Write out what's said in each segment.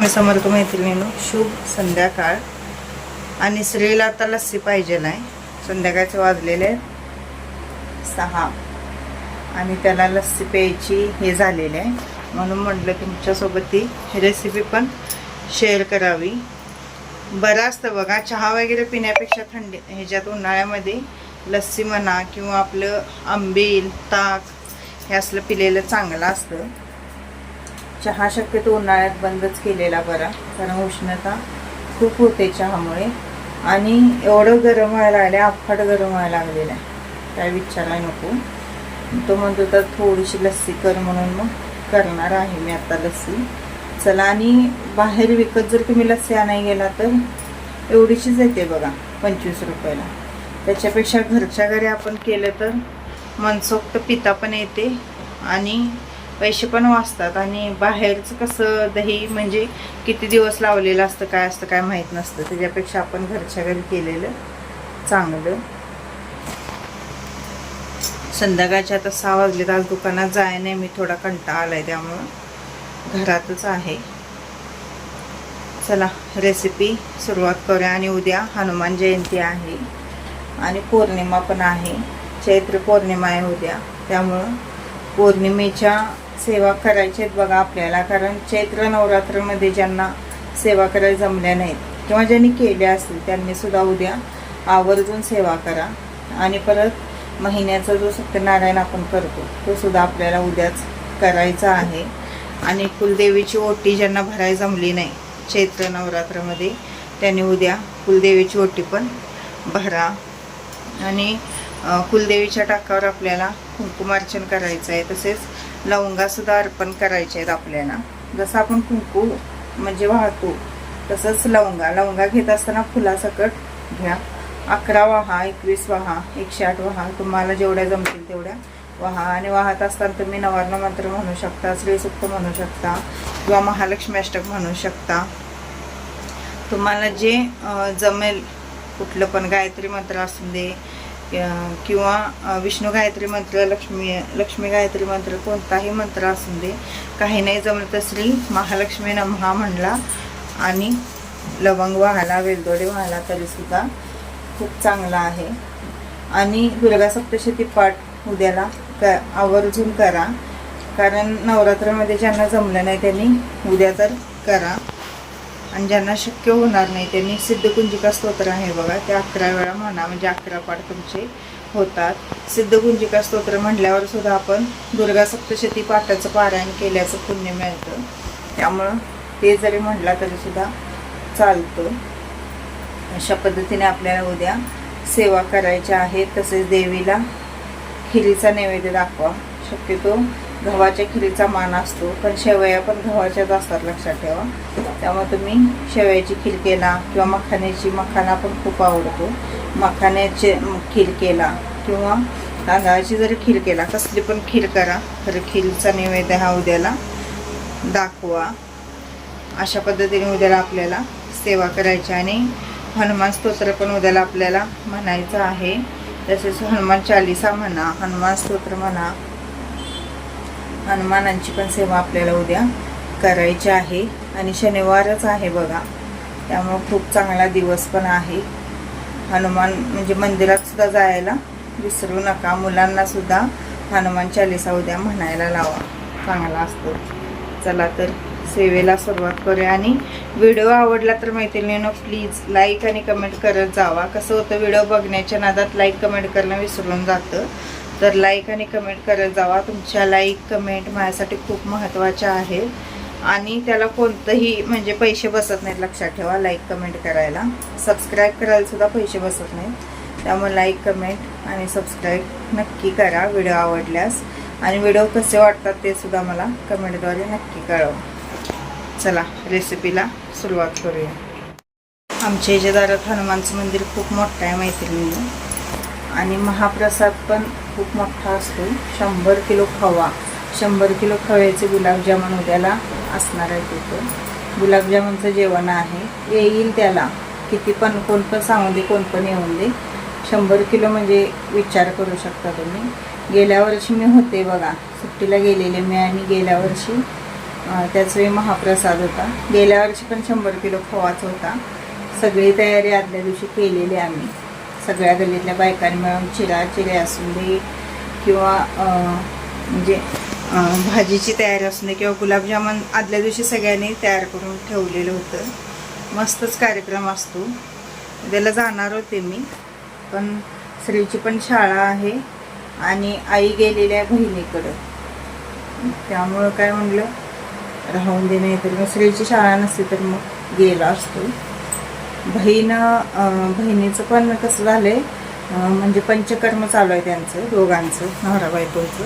मी समर्थ मैत्रिणीनं शुभ संध्याकाळ. आणि श्रीला आता लस्सी पाहिजे नाही. संध्याकाळचे वाजलेले सहा. आणि त्याला लस्सी प्यायची हे झालेले आहे. म्हणून म्हटलं तुमच्यासोबत ती रेसिपी पण शेअर करावी. बरं असतं बघा चहा वगैरे पिण्यापेक्षा थंडी ह्याच्यात उन्हाळ्यामध्ये लस्सी म्हणा किंवा आपलं आंबील ताक हे असलं पिलेलं चांगलं असतं. चहा शक्यतो उन्हाळ्यात बंदच केलेला बरा कारण उष्णता खूप होते चहामुळे. आणि एवढं गरम व्हायला लागले अफाट गरम व्हायला लागलेलं आहे. काय विचारायला नको. तो म्हणतो तर थोडीशी लस्सी कर म्हणून मग करणार आहे मी आता लस्सी. चला आणि बाहेर विकत जर तुम्ही लस्सी आणायला गेला तर एवढीशीच येते बघा पंचवीस रुपयाला. त्याच्यापेक्षा घरच्या घरी आपण केलं तर मनसोक्त पिता पण येते आणि पैसे पण वाचतात आणि बाहेरचं कसं दही म्हणजे किती दिवस लावलेलं असतं काय असतं काय माहीत नसतं. त्याच्यापेक्षा आपण घरच्या घरी केलेलं चांगलं. संध्याकाळच्या आता सहा वाजले आज दुकानात जाय नाही मी थोडा कंटाळा आलाय त्यामुळं घरातच आहे. चला रेसिपी सुरुवात करूया आणि उद्या हनुमान जयंती आहे आणि पौर्णिमा पण आहे. चैत्र पौर्णिमा आहे उद्या त्यामुळं पौर्णिमेच्या सेवा करायच्या आहेत बघा आपल्याला. कारण चैत्र नवरात्रमध्ये ज्यांना सेवा करायला जमल्या नाहीत किंवा ज्यांनी केल्या असतील त्यांनी सुद्धा उद्या आवर्जून सेवा करा. आणि परत महिन्याचा जो सत्यनारायण आपण करतो तो सुद्धा आपल्याला उद्याच करायचा आहे. आणि कुलदेवीची ओटी ज्यांना भरायला जमली नाही चैत्र नवरात्रामध्ये त्यांनी उद्या कुलदेवीची ओटी पण भरा. आणि कुलदेवीच्या टाकावर आपल्याला कुंकुमार्चन करायचं आहे तसेच लवंगासुद्धा अर्पण करायचे आहेत आपल्याला. जसं आपण कुंकू म्हणजे वाहतो तसंच लवंगा. लवंगा घेत असताना फुलासकट घ्या. अकरा वाहा एकवीस वाहा एकशे आठ वाहा. तुम्हाला जेवढ्या जमतील तेवढ्या वाहा. आणि वाहत असताना तुम्ही नवार्ण मंत्र म्हणू शकता श्रीसुक्त म्हणू शकता किंवा महालक्ष्मी अष्टक म्हणू शकता. तुम्हाला जे जमेल कुठलं पण गायत्री मंत्र असू दे किंवा विष्णू गायत्री मंत्र लक्ष्मी लक्ष्मी गायत्री मंत्र कोणताही मंत्र असू दे काही नाही जमलं तर श्री महालक्ष्मी नमहा म्हणला आणि लवंग व्हायला वेलदोडे व्हायला तरीसुद्धा खूप चांगला आहे. आणि दुर्गा सप्तशती पाठ उद्याला क आवर्जून करा. कारण नवरात्रामध्ये ज्यांना जमलं नाही त्यांनी उद्या तर करा. आणि ज्यांना शक्य होणार नाही त्यांनी सिद्धकुंजिका स्तोत्र आहे बघा ते अकरा वेळा म्हणा म्हणजे अकरा पाठ तुमचे होतात. सिद्धकुंजिका स्तोत्र म्हटल्यावर सुद्धा आपण दुर्गा सप्तशती पाठाचं पारायण केल्याचं पुण्य मिळतं. त्यामुळं ते जरी म्हटला तरी सुद्धा चालतं. अशा पद्धतीने आपल्याला उद्या सेवा करायच्या आहेत तसेच देवीला खिरीचा नैवेद्य दाखवा. शक्यतो गव्हाच्या खिरीचा मान असतो पण शेवया पण गव्हाच्याच असतात लक्षात ठेवा. त्यामुळे तुम्ही शेवयाची खीर केला किंवा मखाण्याची मखाना पण खूप आवडतो. मखाण्याचे खीर केला किंवा तांदळाची जरी खीर केला कसली पण खीर करा तर खीरचा नैवेद्य हा उद्याला दाखवा. अशा पद्धतीने उद्याला आपल्याला सेवा करायची आणि हनुमान स्तोत्र पण उद्याला आपल्याला म्हणायचं आहे. तसेच हनुमान चालिसा म्हणा हनुमान स्तोत्र म्हणा हनुमानांची पण सेवा आपल्याला उद्या करायची आहे. आणि शनिवारच आहे बघा. त्यामुळं खूप चांगला दिवस पण आहे. हनुमान म्हणजे मंदिरातसुद्धा जायला विसरू नका. मुलांनासुद्धा हनुमान चालिसा उद्या म्हणायला लावा. चांगला असतो. चला तर सेवेला सुरुवात करूया. आणि व्हिडिओ आवडला तर मैत्रिणीनं प्लीज लाईक आणि कमेंट करत जावा. कसं होतं व्हिडिओ बघण्याच्या नादात लाईक कमेंट करणं विसरून जातं. तर लाईक आणि कमेंट करत जावा. तुमच्या लाईक कमेंट माझ्यासाठी खूप महत्त्वाच्या आहेत. आणि त्याला कोणतंही म्हणजे पैसे बसत नाहीत लक्षात ठेवा लाईक कमेंट करायला. सबस्क्राईब करायलासुद्धा पैसे बसत नाहीत. त्यामुळे लाईक कमेंट आणि सबस्क्राईब नक्की करा व्हिडिओ आवडल्यास. आणि व्हिडिओ कसे वाटतात ते सुद्धा मला कमेंटद्वारे नक्की कळवा. चला रेसिपीला सुरुवात करूया. आमच्या याच्या दारात हनुमानचं मंदिर खूप मोठं आहे मैत्रिणीनं आणि महाप्रसाद पण खूप मोठा असतो. शंभर किलो खवा. शंभर किलो खव्याचे गुलाबजामुन उद्याला असणार आहे तिथं गुलाबजामुनचं जेवण आहे. येईल त्याला. किती पण कोण पण सांगून दे कोण पण येऊन दे. शंभर किलो म्हणजे विचार करू शकता तुम्ही. गेल्या वर्षी मी होते बघा. सुट्टीला गेलेले मी आणि गेल्या वर्षी त्याचवेळी वेळी महाप्रसाद होता. गेल्या वर्षी पण शंभर किलो खवाच होता. सगळी तयारी आदल्या दिवशी केलेली आम्ही. सगळ्या गल्लीतल्या बायकांनी मिळून चिरा चिरे असून दे किंवा म्हणजे भाजीची तयारी असून दे किंवा गुलाबजामुन आदल्या दिवशी सगळ्यांनी तयार करून ठेवलेलं होतं. मस्तच कार्यक्रम असतो. त्याला जाणार होते मी पण श्रीची पण शाळा आहे आणि आई गेलेली आहे बहिणीकडं. त्यामुळं काय म्हणलं राहून दे नाही तर मग श्रीची शाळा नसते तर मग गेला असतो. बहीण बहिणीचं पण कसं झालंय आहे म्हणजे पंचकर्म चालू आहे त्यांचं दोघांचं नवरा बायकोचं.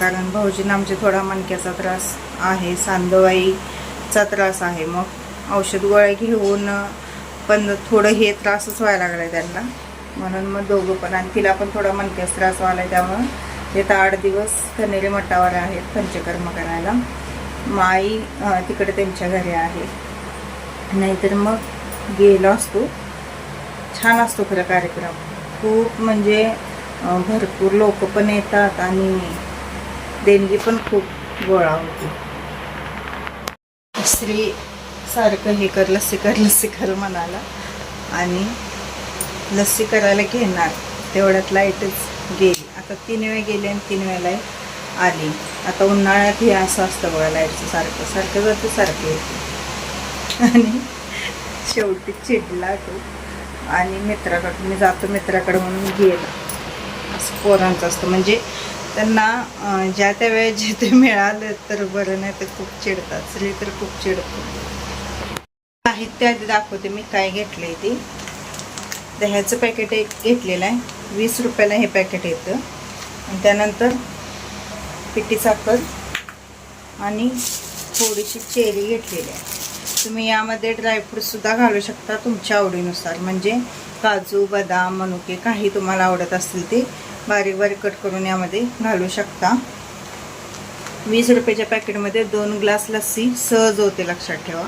कारण भाऊजींना आमच्या थोडा मणक्याचा त्रास आहे सांदवाईचा त्रास आहे. मग औषध गोळ्या घेऊन पण थोडं हे त्रासच व्हायला लागलाय त्यांना. म्हणून मग दोघं पण आणि तिला पण थोडा मणक्याचा त्रास व्हायला आहे त्यामुळं ते तर आठ दिवस कनेरी मठावर आहेत पंचकर्म करायला. माई तिकडे त्यांच्या घरी आहे. नाहीतर मग गेलो असतो. छान असतो खरं कार्यक्रम. खूप म्हणजे भरपूर लोक पण येतात आणि देणगी पण खूप गोळा होती. श्री सारखं हे कर लस्सी कर लस्सी कर म्हणाला. आणि लस्सी करायला घेणार. तेवढ्यात लाईटच गेली. आता तीन वेळ गेली आणि तीन वेळेला आली. आता उन्हाळ्यात हे असं असतं बघा लाईटचं सारखं. सारखं जातं सारखं येतं. आणि शेवटी चिडला तो. आणि मित्राकडे मी जातो मित्राकडे म्हणून गेला. असं पोरांचं असतं. म्हणजे त्यांना ज्या त्या वेळेस जे ते मिळालं तर बरं नाही तर खूप चिडतात. स्त्री तर खूप चिडतो. साहित्य आधी दाखवते मी काय घेतलंय ते. दह्याचं पॅकेट एक घेतलेलं आहे. वीस रुपयाला हे पॅकेट येतं. आणि त्यानंतर पिठी साखर आणि थोडीशी चेरी घेतलेली आहे. तुम्ही यामध्ये ड्रायफ्रूटसुद्धा घालू शकता तुमच्या आवडीनुसार. म्हणजे काजू बदाम मनुके काही तुम्हाला आवडत असतील ते बारीक बारीक कट करून यामध्ये घालू शकता. वीस रुपयाच्या पॅकेटमध्ये दोन ग्लास लस्सी सहज होते लक्षात ठेवा.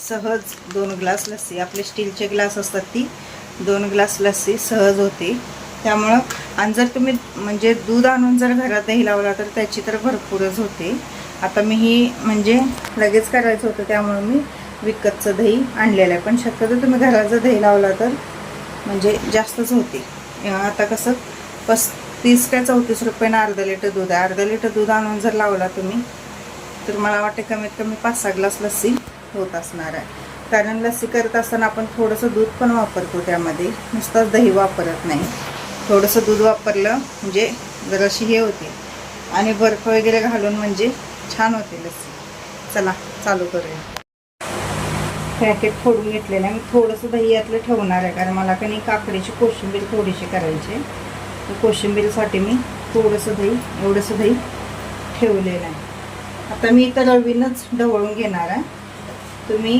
सहज दोन ग्लास लस्सी. आपले स्टीलचे ग्लास असतात ती दोन ग्लास लस्सी सहज होते. त्यामुळं आणि जर तुम्ही म्हणजे दूध आणून जर घरात दही लावला तर त्याची तर भरपूरच होते. आता मी ही म्हणजे लगेच करायचं होतं त्यामुळं मी विकतचं दही आणलेलं आहे. पण शक्यतो तुम्ही घराचं दही लावला तर म्हणजे जास्तच होते. आता कसं पस्तीस काय चौतीस रुपयानं अर्धा लिटर दूध आहे. अर्धा लिटर दूध आणून जर लावला तुम्ही तर मला वाटते कमीत कमी पाच सहा ग्लास लस्सी होत असणार आहे. कारण लस्सी करत असताना आपण थोडंसं दूध पण वापरतो त्यामध्ये. नुसतंच दही वापरत नाही. थोडंसं दूध वापरलं म्हणजे जराशी हे होते. आणि बर्फ वगैरे घालून म्हणजे छान होते लस्सी चला चालू करूया. पॅकेट फोडून घेतलेलं आहे. मी थोडंसं दही यातलं ठेवणार आहे कारण मला का नाही काकडीची कोशिंबीर थोडीशी करायची आहे. तर कोशिंबीरसाठी मी थोडंसं दही एवढंसं दही ठेवलेलं आहे. आता मी इथं रवीनच ढवळून घेणार आहे. तुम्ही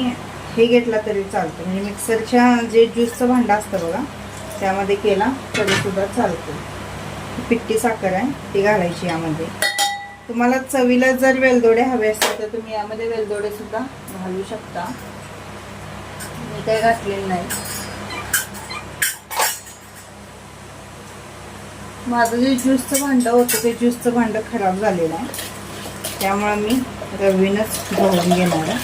हे घेतला तरी चालतं. म्हणजे मिक्सरच्या जे ज्यूसचं भांडं असतं बघा त्यामध्ये केला तरीसुद्धा चालतं. पिट्टी साखर आहे ती घालायची यामध्ये. तुम्हाला चवीला जर वेलदोडे हवे असतील तर तुम्ही यामध्ये वेलदोडे सुद्धा घालू शकता. मी काही घातलेलं नाही. माझं जे ज्यूसचं भांडं होतं ते ज्यूसचं भांडं खराब झालेलं आहे. त्यामुळं मी रवीनच घालून घेणार आहे.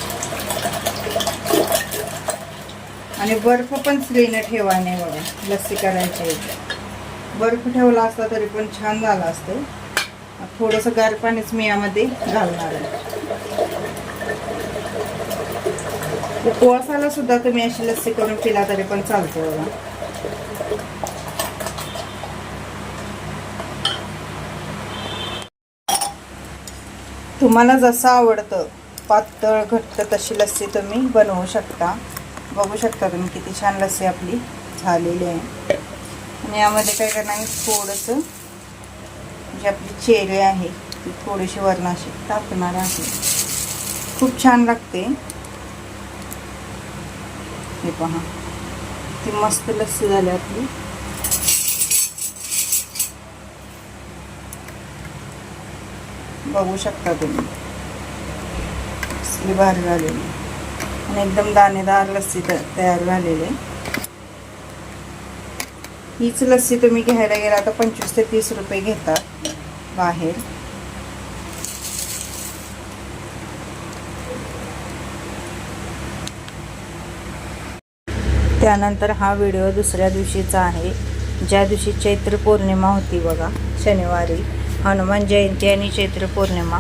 आणि बर्फ पण स्त्रीनं ठेवा नाही बघा. लस्सी करायची आहे. बर्फ ठेवला असता तरी पण छान झाला असतो. थोडंसं गार पाणीच मी यामध्ये घालणार आहे. उपवासाला सुद्धा तुम्ही अशी लस्सी करून पिला तरी पण चालतो बघा. तुम्हाला जसं आवडतं पातळ घट्ट तशी लस्सी तुम्ही बनवू शकता. बघू शकता तुम्ही किती छान लस्सी आपली झालेली आहे. आणि यामध्ये काय करणार थोडंसं जी आपली चेरी आहे. ती थोडीशी वरण अशी टाकणार आहे. खूप छान लागते. हे पहा. ती मस्त लस्सी झाली आपली. बघू शकता तुम्ही. कसली भारी झालेली. आणि एकदम दाणेदार लस्सी त- तयार झालेली. आहे हीच लस्सी तुम्ही घ्यायला गेला तर पंचवीस ते तीस रुपये घेतात. बाहेर. त्यानंतर हा व्हिडिओ दुसऱ्या दिवशीचा आहे. ज्या दिवशी चैत्र पौर्णिमा होती बघा शनिवारी. हनुमान जयंती आणि चैत्र पौर्णिमा.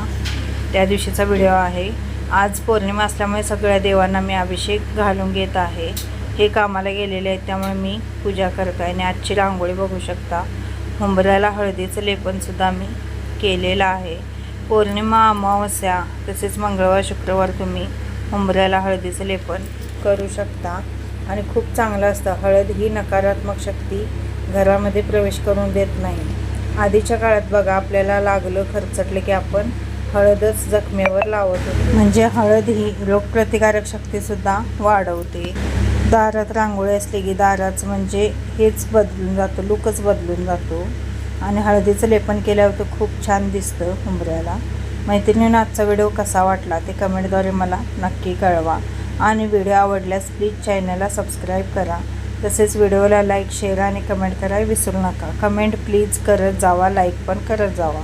त्या दिवशीचा व्हिडिओ आहे. आज पौर्णिमा असल्यामुळे सगळ्या देवांना मी अभिषेक घालून घेत आहे. हे कामाला गेलेले आहेत त्यामुळे मी पूजा करत आहे आणि आजची रांगोळी बघू शकता. उंबऱ्याला हळदीचं लेपनसुद्धा मी केलेलं आहे. पौर्णिमा अमावस्या तसेच मंगळवार शुक्रवार तुम्ही हुंबऱ्याला हळदीचं लेपन करू शकता. आणि खूप चांगलं असतं. हळद ही नकारात्मक शक्ती घरामध्ये प्रवेश करून देत नाही. आधीच्या काळात बघा आपल्याला लागलं खर्चटलं की आपण हळदच जखमेवर लावत होतो. म्हणजे हळद ही रोगप्रतिकारक शक्तीसुद्धा वाढवते. दारात रांगोळी असली की दाराच म्हणजे हेच बदलून जातं लुकच बदलून जातो. आणि हळदीचं लेपन केल्यावर तर खूप छान दिसतं उंबऱ्याला. मैत्रिणीनं आजचा व्हिडिओ कसा वाटला ते कमेंटद्वारे मला नक्की कळवा. आणि व्हिडिओ आवडल्यास प्लीज चॅनलला सबस्क्राईब करा. तसेच व्हिडिओला लाईक शेअर आणि कमेंट करायला विसरू नका. कमेंट प्लीज करत जावा लाईक पण करत जावा.